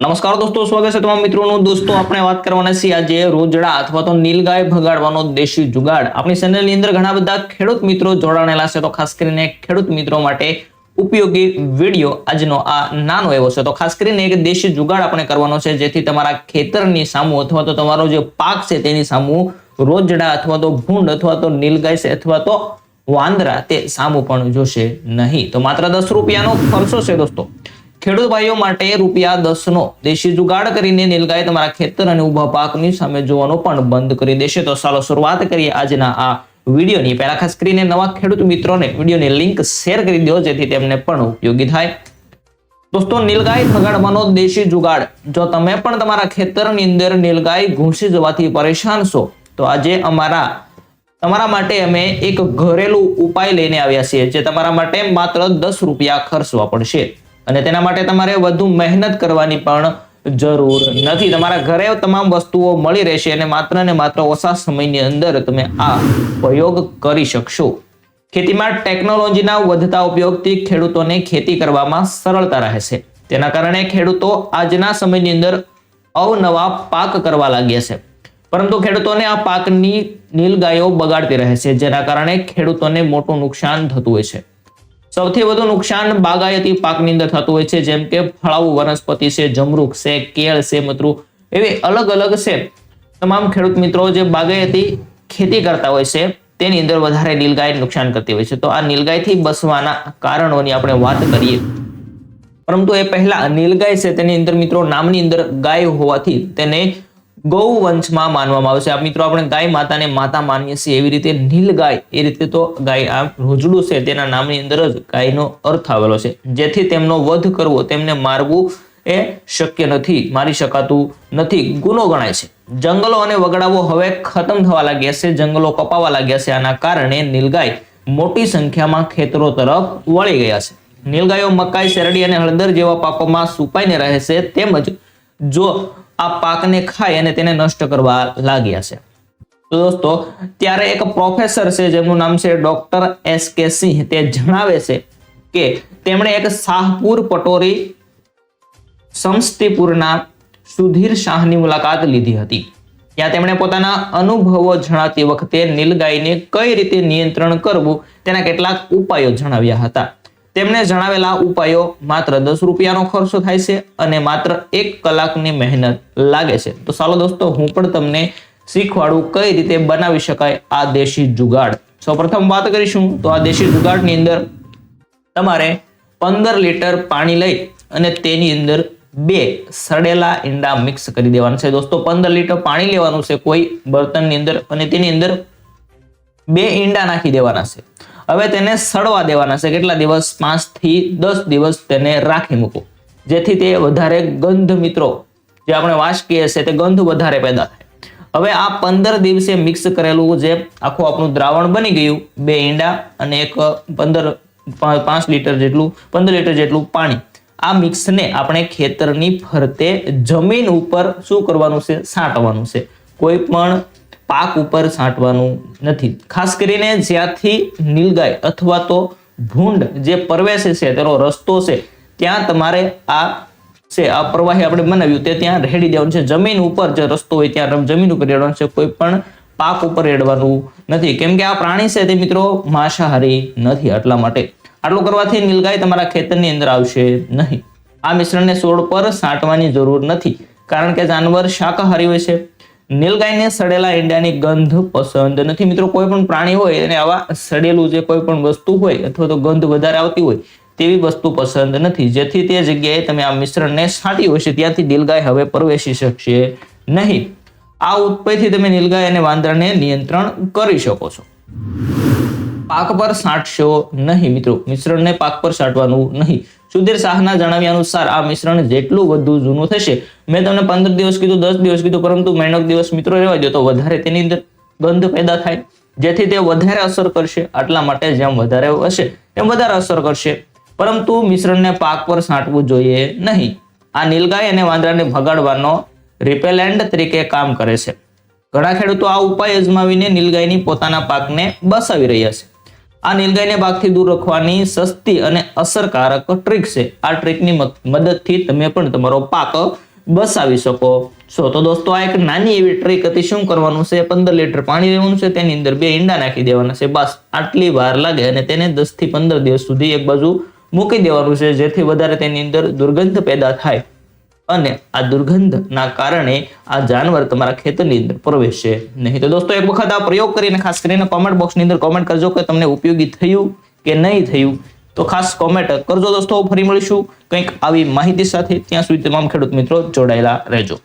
નમસ્કાર દોસ્તો, સ્વાગત છે તમામ મિત્રોનું. દોસ્તો, આપણે વાત કરવાના છીએ આજે રોજડા અથવા તો નીલગાય ભગાડવાનો દેશી જુગાડ. આપણી ચેનલની અંદર ઘણા બધા ખેડૂત મિત્રો જોડાણેલા છે, તો ખાસ કરીને ખેડૂત મિત્રો માટે ઉપયોગી વીડિયો આજનો આ નાનો એવો છે. તો ખાસ કરીને એક દેશી જુગાડ આપણે કરવાનો છે, જેથી તમારા ખેતરની સામુ અથવા તો તમારો જે પાક છે, તેની સામુ રોજડા અથવા તો ભૂંડ અથવા તો નીલગાય છે, અથવા તો વાંદરા તે સામુ પણ જોશે નહીં. તો માત્ર દસ રૂપિયાનો ખર્ચો છે દોસ્તો. ખેડૂત ભાઈઓ માટે રૂપિયા દસ નો દેશી જુગાડ કરીને નીલગાય તમારા ખેતર અને ઊભા પાકની સામે જોવાનો પણ બંધ કરી દેશે. તો ચાલો શરૂઆત કરીએ આજના આ વિડીયોની. પહેલા ખાસ કરીને નવા ખેડૂત મિત્રોને વિડીયોની લિંક શેર કરી દો, જેથી તેમને પણ ઉપયોગી થાય. દોસ્તો, નીલગાય ભગાડવાનો દેશી જુગાડ. જો તમે પણ તમારા ખેતરની અંદર નીલગાય ઘૂસી જવાથી પરેશાન છો, તો આજે અમારા, તમારા માટે અમે એક ઘરેલું ઉપાય લઈને આવ્યા છીએ, જે તમારા માટે માત્ર દસ રૂપિયા ખર્ચવા પડશે. અને તેના માટે તમારે વધુ મહેનત કરવાની પણ જરૂર નથી. તમારા ઘરે તમામ વસ્તુઓ મળી રહેશે અને માત્ર ને માત્ર ઓછા સમયની અંદર તમે આ પ્રયોગ કરી શકશો. ખેતીમાં ટેકનોલોજીના વધતા ઉપયોગથી ખેડૂતોને ખેતી કરવામાં સરળતા રહેશે. તેના કારણે ખેડૂતો આજના સમયની અંદર અવનવા પાક કરવા લાગ્યા છે. પરંતુ ખેડૂતોને આ પાકની નીલગાયો બગાડતી રહે છે, જેના કારણે ખેડૂતોને મોટું નુકસાન થતું હોય છે. સૌથી વધુ નુકસાન બાગાયતી પાકની અંદર થતું હોય છે, જેમ કે ફળાવું, વનસ્પતિ છે, જમરૂક છે, કેળ છે મતરું એવી અલગ અલગ છે. તમામ ખેડૂત મિત્રો જે બાગાયતી ખેતી કરતા હોય છે, તેની અંદર વધારે નીલગાય નુકસાન કરતી હોય છે. તો આ નીલગાયથી બસવાના કારણોની આપણે વાત કરીએ. પરંતુ એ પહેલા નીલગાય છે, તેની અંદર મિત્રો નામની અંદર ગાય હોવાથી તેને ગૌ વંશમાં માનવામાં આવે છે. મિત્રો, આપણે ગાય માતાને માતા માનીએ છીએ. એવી રીતે નીલગાય એ રીતે તો ગાય આ રોજડું છે. તેના નામની અંદર જ ગાયનો અર્થ આવેલો છે. જેથી તેમનો વધ કરવો, તેમને મારવું એ શક્ય નથી, મારી શકાતું નથી. ગુનો ગણાય છે. જંગલો અને વગડાઓ હવે ખતમ થવા લાગ્યા છે. જંગલો કપાવા લાગ્યા છે. આના કારણે નીલગાય મોટી સંખ્યામાં ખેતરો તરફ વળી ગયા છે. નીલગાયો મકાઈ, શેરડી અને હળદર જેવા પાકોમાં સુપાઈને રહે છે. તેમજ જો આ પાકને ખાઈ અને તેને નષ્ટ કરવા લાગ્યા છે. તો દોસ્તો, ત્યારે એક પ્રોફેસર છે, જેમનું નામ છે ડોક્ટર એસ કે સિંહ, તે જણાવે છે કે તેમણે એક શાહપુર પટોરી સમસ્તીપુરના સુધીર શાહની મુલાકાત લીધી હતી. ત્યાં તેમણે પોતાના અનુભવો જણાતી વખતે નીલગાયને કઈ રીતે નિયંત્રણ કરવું તેના કેટલાક ઉપાયો જણાવ્યા હતા. તેમણે જણાવેલા ઉપાયો માત્ર દસ રૂપિયાનો ખર્ચો થાય છે અને માત્ર એક કલાકની મહેનત લાગે છે. તો ચાલો દોસ્તો, હું પણ તમને શીખવાડું કઈ રીતે બનાવી શકાય આ દેશી જુગાડ. સૌપ્રથમ વાત કરીશું તો આ દેશી જુગાડની અંદર તમારે પંદર લીટર પાણી લઈ અને તેની અંદર બે સડેલા ઈંડા મિક્સ કરી દેવાના છે. દોસ્તો, પંદર લીટર પાણી લેવાનું છે કોઈ બર્તનની અંદર અને તેની અંદર બે ઈંડા નાખી દેવાના છે. હવે તેને સડવા દેવાના છે. કેટલા દિવસ? પાંચથી દસ દિવસ તેને રાખી મૂકો. જેથી તે વધારે ગંધ મિત્રો, જે આપણે વાસ કહીએ છીએ, તે ગંધ વધારે પેદા થાય. હવે આ પંદર દિવસે મિક્સ કરેલું જે આખું આપણું દ્રાવણ બની ગયું, બે ઈંડા અને એક પંદર પાંચ લીટર જેટલું, પંદર લીટર જેટલું પાણી. આ મિક્સને આપણે ખેતરની ફરતે જમીન ઉપર શું કરવાનું છે? છાંટવાનું છે. કોઈ પણ પાક ઉપર છાંટવાનું નથી. ખાસ કરીને જ્યાંથી નીલગાય અથવા તો ભૂંડ જે પ્રવેશે છે, તેનો રસ્તો છે, ત્યાં તમારે આ છે, આ પ્રવાહી આપણે બનાવ્યું, તે ત્યાં રેડી દેવાનું છે. જમીન ઉપર જે રસ્તો હોય, ત્યાં જમીન ઉપર રેડવાનું છે. કોઈ પણ પાક ઉપર રેડવાનું નથી. કેમ કે આ પ્રાણી છે તે મિત્રો માંસાહારી નથી એટલા માટે. આટલું કરવાથી નીલગાય તમારા ખેતરની અંદર આવશે નહીં. આ મિશ્રણને છોડ પર છાંટવાની જરૂર નથી. કારણ કે જાનવર શાકાહારી હોય છે. નીલગાયને સડેલા ઈંડાની ગંધ પસંદ નથી. મિત્રો, કોઈ પણ પ્રાણી હોય અને આવા સડેલું જે કોઈ પણ વસ્તુ હોય અથવા તો ગંધ વધારે આવતી હોય તેવી વસ્તુ પસંદ નથી. જેથી તે જગ્યાએ તમે આ મિશ્રણને છાંટી હોય છે ત્યાંથી નીલગાય હવે પ્રવેશી શકશે નહીં. આ ઉત્પયથી તમે નીલગાય અને વાંદરાને નિયંત્રણ કરી શકો છો. પાક પર છાંટશો નહીં મિત્રો. મિશ્રણને પાક પર છાંટવાનું નહીં. સુધીર શાહના જણાવ્યા અનુસાર આ મિશ્રણ જેટલું વધુ જૂનું થશે. મેં તમને પંદર દિવસ કીધું, દસ દિવસ કીધું, પરંતુ મહિનો દિવસ મિત્રો રહેવા દો તો વધારે તેની અંદર ગંધ પેદા થાય. જેથી તે વધારે અસર કરશે. આટલા માટે જેમ વધારે હશે. તેમ વધારે અસર કરશે. પરંતુ મિશ્રણને પાક પર છાંટવું જોઈએ નહીં. આ નીલગાય અને વાંદરાને ભગાડવાનો રિપેલેન્ટ તરીકે કામ કરે છે. ઘણા ખેડૂતો આ ઉપાય અજમાવીને નીલગાયની પોતાના પાકને બસાવી રહ્યા છે. આ નીલગાયને પાકથી દૂર રાખવાની સસ્તી અને અસરકારક ટ્રીક છે. આ ટ્રીકની મદદથી તમે પણ તમારો પાક બસાવી શકો. છો તો દોસ્તો, આ એક નાની એવી ટ્રીક હતી. શું કરવાનું છે? પંદર લીટર પાણી લેવાનું છે. તેની અંદર બે ઈંડા નાખી દેવાના છે. બસ, આટલી વાર લાગે અને તેને દસથી પંદર દિવસ સુધી એક બાજુ મૂકી દેવાનું છે. જેથી વધારે તેની અંદર દુર્ગંધ પેદા થાય. અને આ દુર્ગંધના કારણે આ જાનવર તમારા ખેતરની અંદર પ્રવેશે નહીં. તો દોસ્તો, એક વખત આ પ્રયોગ કરીને ખાસ કરીને કોમેન્ટ બોક્સની અંદર કોમેન્ટ કરજો કે તમને ઉપયોગી થયું કે નહીં થયું. તો ખાસ કોમેન્ટ કરજો દોસ્તો, ફરી મળીશું કંઈક આવી માહિતી સાથે. ત્યાં સુધી તમામ ખેડૂત મિત્રો જોડાયેલા રહેજો.